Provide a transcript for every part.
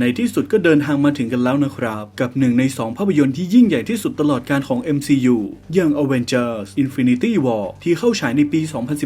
ในที่สุดก็เดินทางมาถึงกันแล้วนะครับ กับหนึ่งใน 2 ภาพยนตร์ที่ยิ่งใหญ่ที่สุดตลอดการของ MCU อย่าง Avengers Infinity War ที่เข้าฉายในปี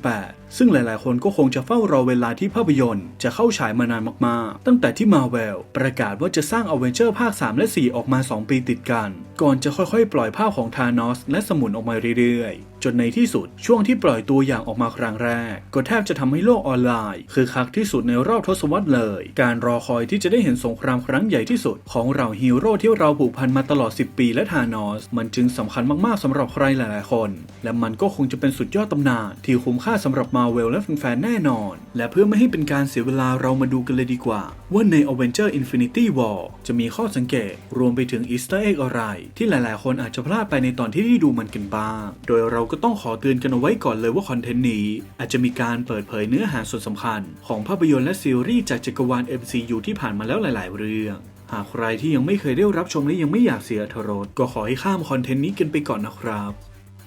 2018 ซึ่งหลายๆ คนก็คงจะเฝ้ารอเวลาที่ภาพยนตร์ จะเข้าฉายมานานมากๆ ตั้งแต่ที่ Marvel ประกาศว่าจะสร้าง Avengers ภาค 3 และ 4 ออกมา 2 ปีติดกัน ก่อนจะค่อยๆ ปล่อยภาพของธานอสและสมุนออกมาเรื่อยๆจนในที่สุดช่วงที่ปล่อยตัวอย่างออกมาครั้งแรก ก็แทบจะทำให้โลกออนไลน์ คือคักที่สุดในรอบทศวรรษเลย การรอคอยที่จะได้เห็นสงครามครั้งใหญ่ที่สุด ของเราฮีโร่ที่เราผูกพันมาตลอด 10 ปีและธานอส มันจึงสำคัญมากๆสำหรับใครหลายๆคน และมันก็คงจะเป็นสุดยอดตำนานที่คุ้มค่าสำหรับมาเวลและแฟนๆแน่นอน และเพื่อไม่ให้เป็นการเสียเวลาเรามาดูกันเลยดีกว่า ว่าใน Avenger Infinity War จะมีข้อสังเกต รวมไปถึงอีสเตอร์เอ็กอะไร ที่หลายๆ คนอาจจะพลาดไปในตอนที่ได้ดูมันกันบ้าง โดยเราก็ต้องขอเตือนกันเอาไว้ก่อนเลยว่าคอนเทนต์นี้ อาจจะมีการเปิดเผยเนื้อหาส่วนสำคัญ ของภาพยนตร์และซีรีส์จากจักรวาล MCU ที่ผ่านมาแล้วหลาย ๆ เรื่อง หากใครที่ยังไม่เคยได้รับชมและยังไม่อยากเสียอรรถรสก็ขอให้ข้ามคอนเทนต์นี้กันไปก่อนนะครับ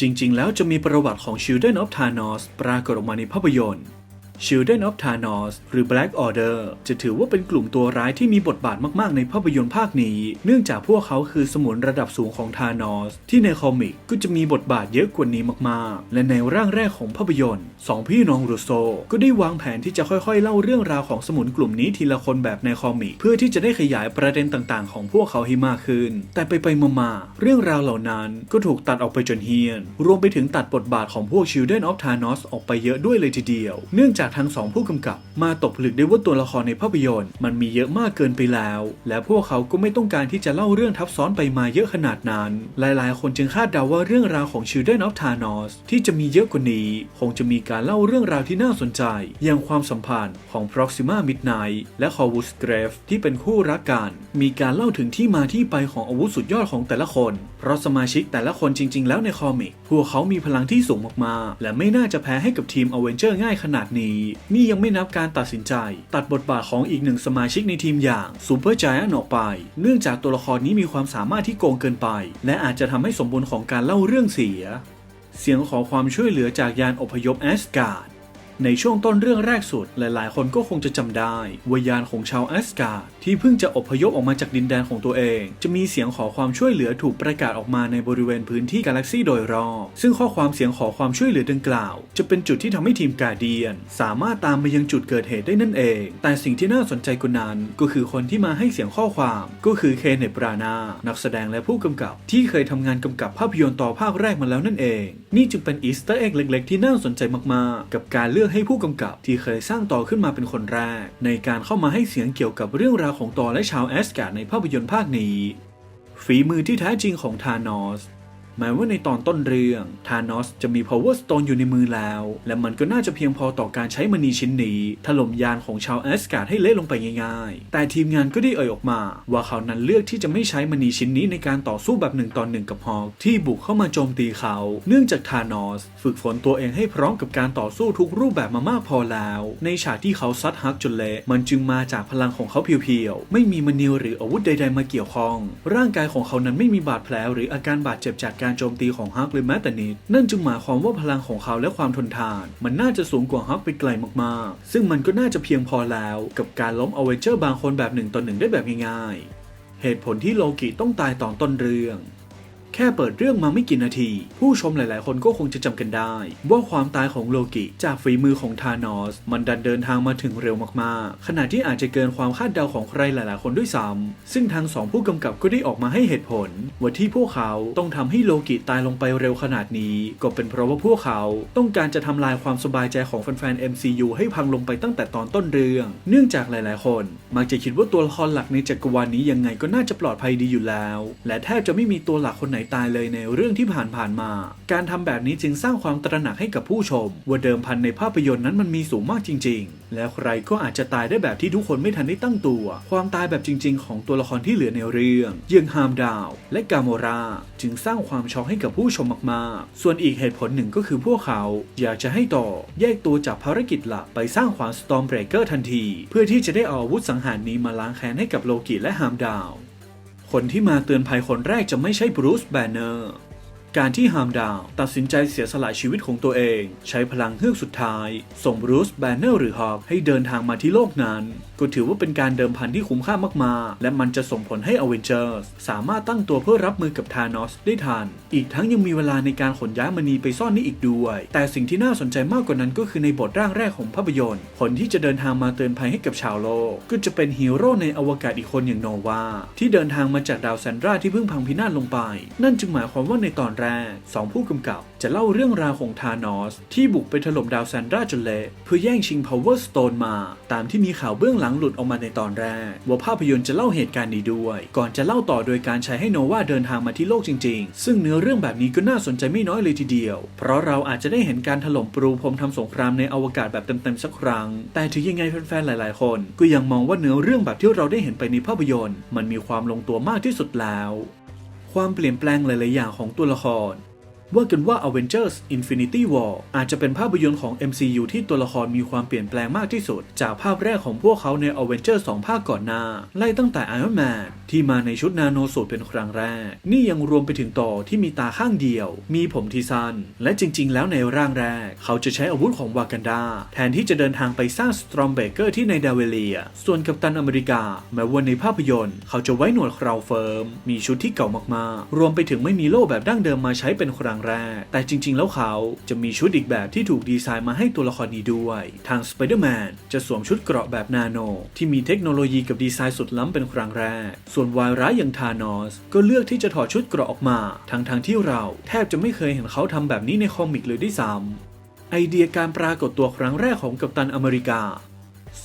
จริง ๆ แล้วจะมีประวัติของ Children of Thanos ปรากฏออกมาในภาพยนตร์ Children of Thanos หรือ Black Order จะถือว่าเป็นกลุ่มตัวร้ายที่มีบทบาทมาก ๆ ในภาพยนตร์ภาคนี้ เนื่องจากพวกเขาคือสมุนระดับสูงของ Thanos ที่ในคอมิกก็จะมีบทบาทเยอะกว่านี้มาก ๆ และในร่างแรกของภาพยนตร์สองพี่น้องรูโซก็ได้วางแผนที่จะค่อย ๆ เล่าเรื่องราวของสมุนกลุ่มนี้ทีละคนแบบในคอมิกเพื่อที่จะได้ขยายประเด็นต่างๆ ของพวกเขาให้มากขึ้น แต่ไปไปมาๆเรื่องราวเหล่านั้นก็ถูกตัดออกไปจนเฮียน รวมไปถึงตัดบทบาทของพวก Children of Thanos ออกไปเยอะด้วยเลยทีเดียว เนื่องจากทั้งสองผู้กำกับ มาตกผลึกได้ว่าตัวละครในภาพยนตร์ มันมีเยอะมากเกินไปแล้ว และพวกเขาก็ไม่ต้องการที่จะเล่าเรื่องทับซ้อนไปมาเยอะขนาดนั้น หลายๆ คนจึงคาดเดาว่าเรื่องราวของ Children of Thanos ที่จะมีเยอะกว่านี้ คงจะมีการเล่าเรื่องราวที่น่าสนใจ อย่างความสัมพันธ์ของ Proxima Midnight และ Corvus Glaive ที่เป็นคู่รักกัน มีการเล่าถึงที่มาที่ไปของอาวุธสุดยอดของแต่ละคน เพราะสมาชิกแต่ละคนจริง ๆ แล้วในคอมิก พวกเขามีพลังที่สูงมากๆ และไม่น่าจะแพ้ให้กับทีมอเวนเจอร์ง่ายขนาดนี้นี่ยังไม่นับการตัดสินใจ ตัดบทบาทของอีกหนึ่งสมาชิกในทีมอย่างซูเปอร์จายออกไป เนื่องจากตัวละครนี้มีความสามารถที่โกงเกินไป และอาจจะทำให้สมบูรณ์ของการเล่าเรื่องเสีย เสียงขอความช่วยเหลือจากยานอพยพแอสการ์ด ในช่วงต้นเรื่องแรกสุด หลายๆ คนก็คงจะจำได้ว่ายานของชาวแอสการ์ดที่เพิ่งจะอพยพออกมาจากดินแดนของตัวเอง จะมีเสียงขอความช่วยเหลือถูกประกาศออกมาในบริเวณพื้นที่กาแล็กซี่โดยรอบซึ่งข้อความเสียงขอความช่วยเหลือดังกล่าว จะเป็นจุดที่ทำให้ทีมกาเดียน สามารถตามไปยังจุดเกิดเหตุได้นั่นเอง แต่สิ่งที่น่าสนใจกว่านั้น ก็คือคนที่มาให้เสียงข้อความก็คือเคนเนตบรานานักแสดงและผู้กำกับ ที่เคยทำงานกำกับภาพยนตร์ต่อภาคแรกมาแล้วนั่นเอง นี่จึงเป็นอีสเตอร์เอ็กเล็ก ๆ ที่น่าสนใจมากๆ กับการเลือกให้ผู้กำกับที่เคยสร้างต่อขึ้นมาเป็นคนแรก ในการเข้ามาให้เสียงเกี่ยวกับเรื่องราวของตอและชาวแอสการ์ดในภาพยนตร์ภาคนี้ ฝีมือที่แท้จริงของธานอส แม้ว่าในตอนต้นเรื่องธานอสจะมี power stone อยู่ในมือแล้ว และมันก็น่าจะเพียงพอต่อการใช้มณีชิ้นนี้ ถล่มยานของชาวแอสการ์ดให้เละลงไปง่ายๆ แต่ทีมงานก็ได้เอ่ยออกมา ว่าเขานั้นเลือกที่จะไม่ใช้มณีชิ้นนี้ในการต่อสู้แบบหนึ่งต่อหนึ่งกับฮอกที่บุกเข้ามาโจมตีเขา เนื่องจากธานอสฝึกฝนตัวเองให้พร้อมกับการต่อสู้ทุกรูปแบบมามากพอแล้ว ในฉากที่เขาซัดฮักจนเละมันจึงมาจากพลังของเขาเพียวๆไม่มีมณีหรืออาวุธใด ๆ มาเกี่ยวข้อง ร่างกายของเขานั้นไม่มีบาดแผลหรืออาการบาดเจ็บจากการโจมตีของฮักเลยแม้แต่นิด นั่นจึงหมายความว่าพลังของเขาและความทนทาน มันน่าจะสูงกว่าฮักไปไกลมากๆ ซึ่งมันก็น่าจะเพียงพอแล้วกับการล้มอเวนเจอร์บางคนแบบหนึ่งต่อหนึ่งได้แบบง่ายๆ เหตุผลที่โลกิต้องตายตอนต้นเรื่อง แค่เปิดเรื่องมาไม่กี่นาที ผู้ชมหลาย ๆ คนก็คงจะจำกันได้ ว่าความตายของโลกิจากฝีมือของธานอส มันดันเดินทางมาถึงเร็วมาก ๆ ขณะที่อาจจะเกินความคาดเดาของใครหลาย ๆ คนด้วยซ้ำซึ่งทางสองผู้กำกับก็ได้ออกมาให้เหตุผล ว่าที่พวกเขาต้องทำให้โลกิตายลงไปเร็วขนาดนี้ ก็เป็นเพราะว่าพวกเขาต้องการจะทำลายความสบายใจของแฟน ๆ MCU ให้พังลงไปตั้งแต่ตอนต้นเรื่อง เนื่องจากหลาย ๆ คน มักจะคิดว่าตัวละครหลักในจักรวาลนี้ยังไงก็น่าจะปลอดภัยดีอยู่แล้ว และแทบจะไม่มีตัวหลักคนไหนตายเลยในเรื่องที่ผ่านๆมา การทำแบบนี้จึงสร้างความตระหนักให้กับผู้ชม ว่าเดิมพันในภาพยนตร์นั้นมันมีสูงมากจริง ๆ แล้วใครก็อาจจะตายได้แบบที่ทุกคนไม่ทันได้ตั้งตัว ความตายแบบจริง ๆ ของตัวละครที่เหลือในเรื่องอย่างฮามดาว และกาโมรา จึงสร้างความช็อกให้กับผู้ชมมากๆ ส่วนอีกเหตุผลหนึ่งก็คือพวกเขา อยากจะให้ต่อแยกตัวจากภารกิจหลักไปสร้างขวานสตอมเบรเกอร์ทันที เพื่อที่จะได้เอาอาวุธสังหารนี้มาล้างแค้นให้กับโลกิและฮามดาว คนที่มาเตือนภัยคนแรกจะไม่ใช่บรูซแบนเนอร์ การที่ฮามดาวตัดสินใจเสียสละชีวิตของตัวเอง ใช้พลังเฮือกสุดท้าย ส่งบรูซแบนเนอร์หรือฮอกให้เดินทางมาที่โลกนั้น ก็ถือว่าเป็นการเดิมพันที่คุ้มค่ามากๆ และมันจะส่งผลให้อเวนเจอร์สสามารถตั้งตัวเพื่อรับมือกับธานอสได้ทัน อีกทั้งยังมีเวลาในการขนย้ายมณีไปซ่อนนี่อีกด้วย แต่สิ่งที่น่าสนใจมากกว่านั้นก็คือในบทร่างแรกของภาพยนตร์ คนที่จะเดินทางมาเตือนภัยให้กับชาวโลก ก็จะเป็นฮีโร่ในอวกาศอีกคนอย่างโนวาที่เดินทางมาจากดาวแซนดราที่เพิ่งพังพินาศลงไป นั่นจึงหมายความว่าในตอนแรกสองผู้กำกับ จะเล่าเรื่องราวของธานอส ที่บุกไปถล่มดาวแซนดราจนเละเพื่อแย่งชิง Power Stone มา ตามที่มีข่าวเบื้องหลังหลุดออกมาในตอนแรก ว่าภาพยนตร์จะเล่าเหตุการณ์นี้ด้วย ก่อนจะเล่าต่อโดยการใช้ให้โนวาเดินทางมาที่โลกจริง ๆ ซึ่งเนื้อเรื่องแบบนี้ก็น่าสนใจไม่น้อยเลยทีเดียว เพราะเราอาจจะได้เห็นการถล่มปรูพรมทำสงครามในอวกาศแบบเต็มๆสักครั้ง แต่ถึงยังไงแฟนๆหลาย ๆ คน ก็ยังมองว่าเนื้อเรื่องแบบที่เราได้เห็นไปในภาพยนตร์ มันมีความลงตัวมากที่สุดแล้ว ความเปลี่ยนแปลงหลาย ๆ อย่างของตัวละคร ว่ากันว่า Avengers Infinity War อาจจะเป็นภาพยนตร์ของ MCU ที่ตัวละครมีความเปลี่ยนแปลงมากที่สุด จากภาพแรกของพวกเขาใน Avengers 2 ภาคก่อนหน้า ไล่ตั้งแต่ Iron Man ที่มาในชุดนาโนสูตรเป็นครั้งแรก นี่ยังรวมไปถึงต่อที่มีตาข้างเดียว มีผมที่สั้น และจริง ๆ แล้วในร่างแรก เขาจะใช้อาวุธของวากันดา แทนที่จะเดินทางไปสร้างสตรอมเบเกอร์ที่ในดาเวเลีย ส่วนกัปตันอเมริกา แม้ว่าในภาพยนตร์ เขาจะไว้หนวดเคราวเฟิร์ม มีชุดที่เก่ามากๆ รวมไปถึงไม่มีโล่แบบดั้งเดิมมาใช้เป็นครั้งแรก แต่จริง ๆ แล้วเขาจะมีชุดอีกแบบที่ถูกดีไซน์มาให้ตัวละครนี้ด้วย ทางสไปเดอร์แมนจะสวมชุดเกราะแบบนาโน ที่มีเทคโนโลยีกับดีไซน์สุดล้ำเป็นครั้งแรก ส่วนวายร้ายอย่างธานอสก็เลือกที่จะถอดชุดเกราะออกมา ทั้งๆทที่เราแทบจะไม่เคยเห็นเขาทำแบบนี้ในคอมิกเลยด้วยซ้ำไอเดียการปรากฏตัวครั้งแรกของกัปตันอเมริกา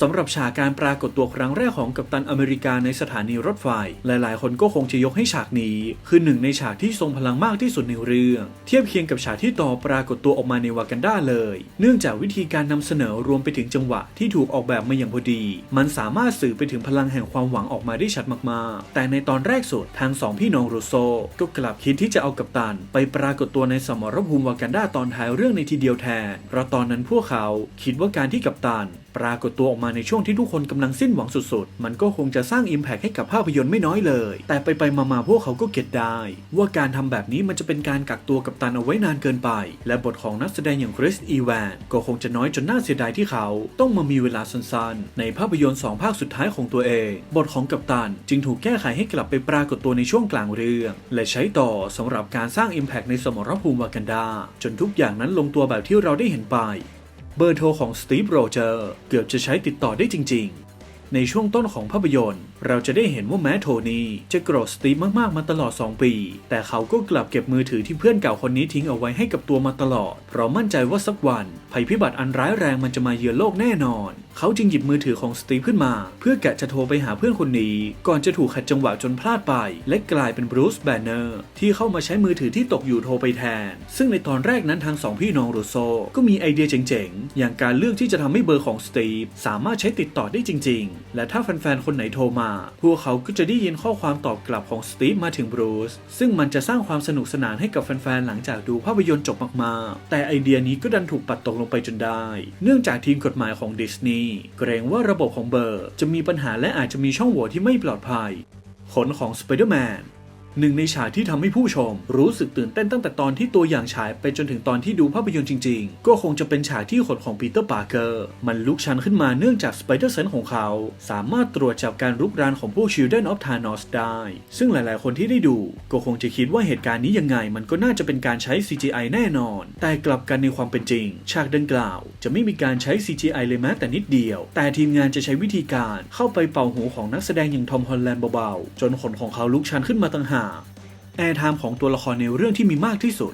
สำหรับฉากการปรากฏตัวครั้งแรกของกัปตันอเมริกาในสถานีรถไฟ หลายๆ คนก็คงจะยกให้ฉากนี้ คือหนึ่งในฉากที่ทรงพลังมากที่สุดในเรื่อง เทียบเคียงกับฉากที่ต่อปรากฏตัวออกมาในวากันดาเลย เนื่องจากวิธีการนำเสนอรวมไปถึงจังหวะที่ถูกออกแบบมาอย่างพอดี มันสามารถสื่อไปถึงพลังแห่งความหวังออกมาได้ชัดมากๆ แต่ในตอนแรกสุดทางสองพี่น้องโรโซก็กลับคิดที่จะเอากัปตัน ไปปรากฏตัวในสมรภูมิวากันดาตอนท้ายเรื่องในทีเดียวแทนเพราะตอนนั้นพวกเขาคิดว่าการที่กัปตัน ปรากฏตัวออกมาในช่วงที่ทุกคนกำลังสิ้นหวังสุดๆ มันก็คงจะสร้างอิมแพกให้กับภาพยนตร์ไม่น้อยเลย แต่ไปๆมาๆพวกเขาก็เก็ตได้ ว่าการทำแบบนี้มันจะเป็นการกักตัวกัปตันเอาไว้นานเกินไป และบทของนักแสดงอย่างคริสอีแวนก็คงจะน้อยจนน่าเสียดายที่เขาต้องมามีเวลาสั้นๆ ในภาพยนตร์สองภาคสุดท้ายของตัวเอง บทของกัปตันจึงถูกแก้ไขให้กลับไปปรากฏตัวในช่วงกลางเรื่อง และใช้ต่อสำหรับการสร้างอิมแพกในสมรภูมิวากันดา จนทุกอย่างนั้นลงตัวแบบที่เราได้เห็นไป เบอร์โทรของสตีฟโรเจอร์เกือบจะใช้ติดต่อได้จริงๆ ในช่วงต้นของภาพยนตร์เราจะได้เห็นว่าแม้โทนี่จะโกรธสตีฟมากๆมาตลอด 2 ปี แต่เขาก็กลับเก็บมือถือที่เพื่อนเก่าคนนี้ทิ้งเอาไว้ให้กับตัวมาตลอด เพราะมั่นใจว่าสักวัน ภัยพิบัติอันร้ายแรงมันจะมาเยือนโลกแน่นอน เขาจึงหยิบมือถือของสตีฟขึ้นมา เพื่อกะจะโทรไปหาเพื่อนคนนี้ ก่อนจะถูกขัดจังหวะจนพลาดไป และกลายเป็นบรูซแบนเนอร์ที่เข้ามาใช้มือถือที่ตกอยู่โทรไปแทน ซึ่งในตอนแรกนั้นทางสองพี่น้องรูโซก็มีไอเดียเจ๋งๆอย่างการเลือกที่จะทำให้เบอร์ของสตีฟสามารถใช้ติดต่อได้จริง ๆ และถ้าแฟนๆคนไหนโทรมาพวกเขาก็จะได้ยินข้อความตอบกลับของสตีฟมาถึงบรูซซึ่งมันจะสร้างความสนุกสนานให้กับแฟนๆ หลังจากดูภาพยนตร์จบมากๆ แต่ไอเดียนี้ก็ดันถูกปัดตกลงไปจนได้ เนื่องจากทีมกฎหมายของดิสนีย์เกรงว่าระบบของเบอร์ จะมีปัญหาและอาจจะมีช่องโหว่ที่ไม่ปลอดภัย ผลของสไปเดอร์แมน หนึ่งในฉากที่ทำให้ผู้ชม รู้สึกตื่นเต้นตั้งแต่ตอนที่ตัวอย่างฉายไปจนถึงตอนที่ดูภาพยนตร์จริงๆ ก็คงจะเป็นฉากที่ขนของปีเตอร์ปาร์เกอร์มันลุกชันขึ้นมาเนื่องจากสไปเดอร์เซนของเขา สามารถตรวจจับการรุกรานของพวก Children of Thanos ได้ ซึ่งหลายๆ คนที่ได้ดู ก็คงจะคิดว่าเหตุการณ์นี้ยังไง มันก็น่าจะเป็นการใช้ CGI แน่นอน แต่กลับกันในความเป็นจริง ฉากดังกล่าว จะไม่มีการใช้ CGI เลยแม้แต่นิดเดียว แต่ทีมงานจะใช้วิธีการเข้าไปเป่าหูของนักแสดงอย่างทอมฮอลแลนด์เบาๆจนขนของเขาลุกชันขึ้นมาต่างหากไทม์ของตัวละครในเรื่องที่มีมากที่สุด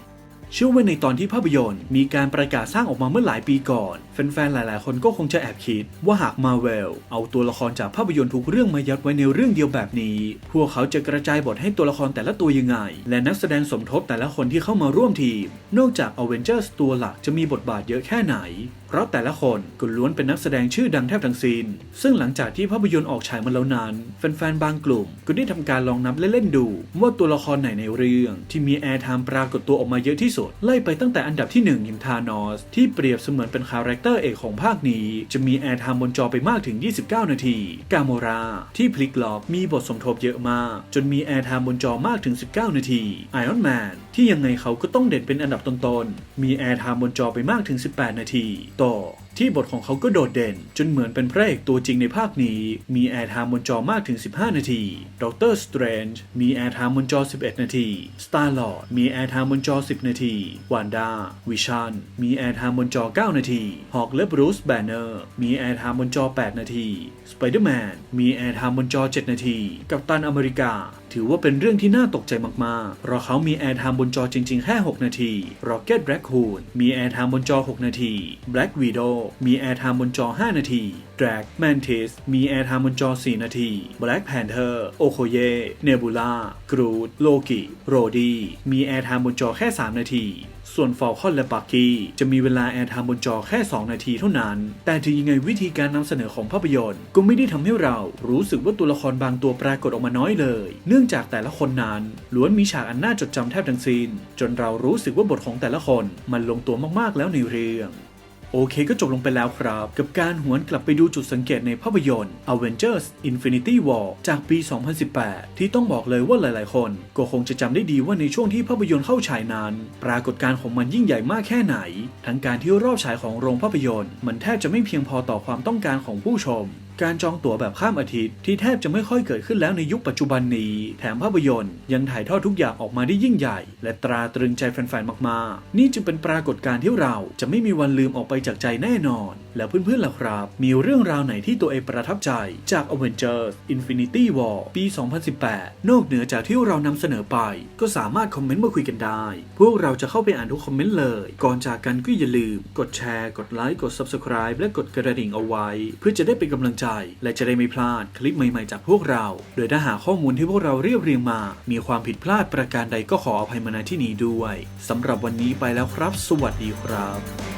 เชื่อว่าในตอนที่ภาพยนตร์มีการประกาศสร้างออกมาเมื่อหลายปีก่อน แฟนๆ หลายๆ คนก็คงจะแอบคิด ว่าหากมาเวลเอาตัวละครจากภาพยนตร์ทุกเรื่องมายัดไว้ในเรื่องเดียวแบบนี้ พวกเขาจะกระจายบทให้ตัวละครแต่ละตัวยังไง และนักแสดงสมทบแต่ละคนที่เข้ามาร่วมทีม นอกจาก a v e n g e r s ตัวหลักจะมีบทบาทเยอะแค่ไหน เพราะแต่ละคนก็ล้วนเป็นนักแสดงชื่อดังแทบทั้งสิ้น ซึ่งหลังจากที่ภาพยนตร์ออกฉายมาแล้วนั้น แฟนๆ บางกลุ่ม ก็ได้ทำการลองนับเล่นๆดู ว่าตัวละครไหนในเรื่อง ที่มีแอร์ไทม์ปรากฏตัวออกมาเยอะที่สุด ไล่ไปตั้งแต่อันดับที่1ยิมทานอส ที่เปรียบเสมือนเป็นคาแรคเตอร์เอกของภาคนี้ จะมีแอร์ไทม์บนจอไปมากถึง 29 นาที กาโมรา ที่พลิกล็อกมีบทสมทบเยอะมาก จนมีแอร์ไทม์บนจอมากถึง 19 นาทีไอออนแมนที่ยังไงเขาก็ต้องเด่นเป็นอันดับต้นๆมีแอร์ไทม์บนจอไปมากถึง 18 นาที ต่อ ที่บทของเขาก็โดดเด่น จนเหมือนเป็นพระเอกตัวจริงในภาคนี้ มีแอร์ไทม์บนจอมากถึง 15 นาทีด็อกเตอร์สเตรนจ์มีแอร์ไทม์บนจอ 11 นาทีสตาร์ลอร์ดมีแอร์ไทม์บนจอ 10 นาทีวานดาวิชันมีแอร์ไทม์บนจอ 9 นาทีฮอกและบรูซแบนเนอร์มีแอร์ไทม์บนจอ 8 นาทีสไปเดอร์แมนมีแอร์ไทม์บนจอ 7 นาที กับตันอเมริกา ถือว่าเป็นเรื่องที่น่าตกใจมากๆ เพราะเขามีแอร์ไทม์บนจอจริงๆแค่6นาที Rocket Raccoon มีแอร์ไทม์บนจอ 6 นาที Black Widow มีแอร์ไทม์บนจอ 5 นาที Drag Mantis มีแอร์ไทม์บนจอ 4 นาที Black Panther Okoye Nebula Groot Loki Rhodey มีแอร์ไทม์บนจอแค่ 3 นาที ส่วนฟอลคอนและปักกี้จะมีเวลาแอร์ไทม์บนจอแค่ 2 นาทีเท่านั้น แต่ถึงยังไงวิธีการนำเสนอของภาพยนตร์ ก็ไม่ได้ทำให้เรารู้สึกว่าตัวละครบางตัวปรากฏออกมาน้อยเลย เนื่องจากแต่ละคนนั้นล้วนมีฉากอันน่าจดจำแทบทั้งสิ้นจนเรารู้สึกว่าบทของแต่ละคนมันลงตัวมากๆแล้วในเรื่อง โอเคก็จบลงไปแล้วครับ กับการหวนกลับไปดูจุดสังเกตในภาพยนตร์ Avengers Infinity War จากปี 2018 ที่ต้องบอกเลยว่าหลาย ๆ คน ก็คงจะจำได้ดีว่าในช่วงที่ภาพยนตร์เข้าฉายนั้น ปรากฏการณ์ของมันยิ่งใหญ่มากแค่ไหน ทั้งการที่รอบฉายของโรงภาพยนตร์ มันแทบจะไม่เพียงพอต่อความต้องการของผู้ชม การจองตั๋วแบบข้ามอาทิตย์ที่แทบจะไม่ค่อยเกิดขึ้นแล้วในยุคปัจจุบันนี้ แถมภาพยนตร์ ยังถ่ายทอดทุกอย่างออกมาได้ยิ่งใหญ่ และตราตรึงใจแฟนๆ มากๆ นี่จึงเป็นปรากฏการณ์ที่เราจะไม่มีวันลืมออกไปจากใจแน่นอน แล้วเพื่อนๆ ล่ะครับ มีเรื่องราวไหนที่ตัวเองประทับใจจาก Avengers Infinity War ปี 2018 นอกเหนือจากที่เรานำเสนอไป ก็สามารถคอมเมนต์มาคุยกันได้ พวกเราจะเข้าไปอ่านทุกคอมเมนต์เลย ก่อนจากกันก็อย่าลืม กดแชร์ กดไลค์ กด Subscribe และกดกระดิ่งเอาไว้ เพื่อจะได้เป็นกำลังใจใจ และจะได้ไม่พลาดคลิปใหม่ๆจากพวกเรา โดยถ้าหากข้อมูลที่พวกเราเรียบเรียงมา มีความผิดพลาดประการใดก็ขออภัยมาณที่นี้ด้วยสำหรับวันนี้ไปแล้วครับ สวัสดีครับ